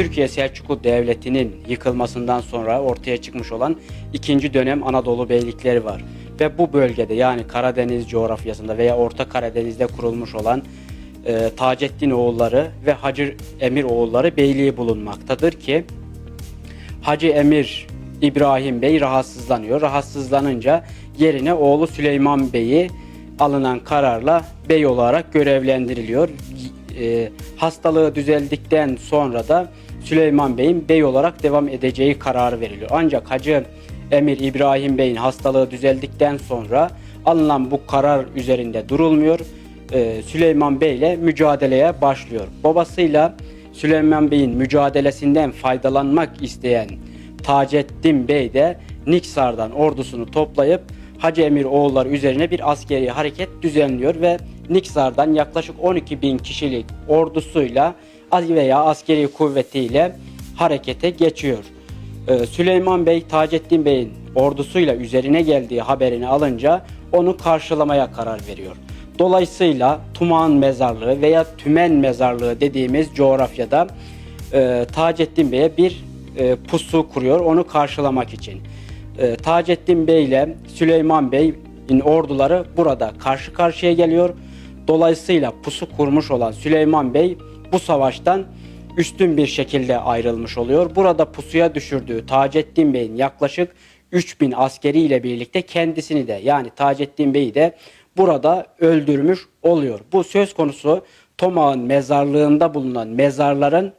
Türkiye Selçuklu Devleti'nin yıkılmasından sonra ortaya çıkmış olan ikinci dönem Anadolu beylikleri var. Ve bu bölgede yani Karadeniz coğrafyasında veya Orta Karadeniz'de kurulmuş olan e, Taceddin oğulları ve Hacı Emir oğulları beyliği bulunmaktadır ki Hacı Emir İbrahim Bey rahatsızlanıyor. Rahatsızlanınca yerine oğlu Süleyman Bey'i alınan kararla bey olarak görevlendiriliyor. E, hastalığı düzeldikten sonra da Süleyman Bey'in bey olarak devam edeceği kararı veriliyor. Ancak Hacı Emir İbrahim Bey'in hastalığı düzeldikten sonra alınan bu karar üzerinde durulmuyor. E, Süleyman Bey ile mücadeleye başlıyor. Babasıyla Süleyman Bey'in mücadelesinden faydalanmak isteyen Taceddin Bey de Niksar'dan ordusunu toplayıp Hacı Emir oğulları üzerine bir askeri hareket düzenliyor ve Niksar'dan yaklaşık 12 bin kişilik ordusuyla veya askeri kuvvetiyle harekete geçiyor. Ee, Süleyman Bey Taceddin Bey'in ordusuyla üzerine geldiği haberini alınca onu karşılamaya karar veriyor. Dolayısıyla Tuman Mezarlığı veya Tümen Mezarlığı dediğimiz coğrafyada e, Taceddin Bey'e bir e, pusu kuruyor onu karşılamak için. E, Taceddin Bey ile Süleyman Bey'in orduları burada karşı karşıya geliyor. Dolayısıyla pusu kurmuş olan Süleyman Bey bu savaştan üstün bir şekilde ayrılmış oluyor. Burada pusuya düşürdüğü Taceddin Bey'in yaklaşık 3000 askeri ile birlikte kendisini de yani Taceddin Bey'i de burada öldürmüş oluyor. Bu söz konusu Tomağ'ın mezarlığında bulunan mezarların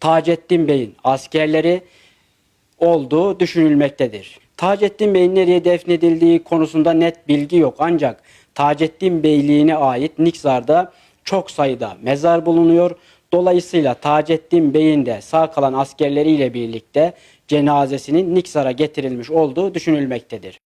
Taceddin Bey'in askerleri olduğu düşünülmektedir. Taceddin Bey'in nereye defnedildiği konusunda net bilgi yok ancak Taceddin Beyliğine ait Niksar'da çok sayıda mezar bulunuyor. Dolayısıyla Taceddin Bey'in de sağ kalan askerleriyle birlikte cenazesinin Niksar'a getirilmiş olduğu düşünülmektedir.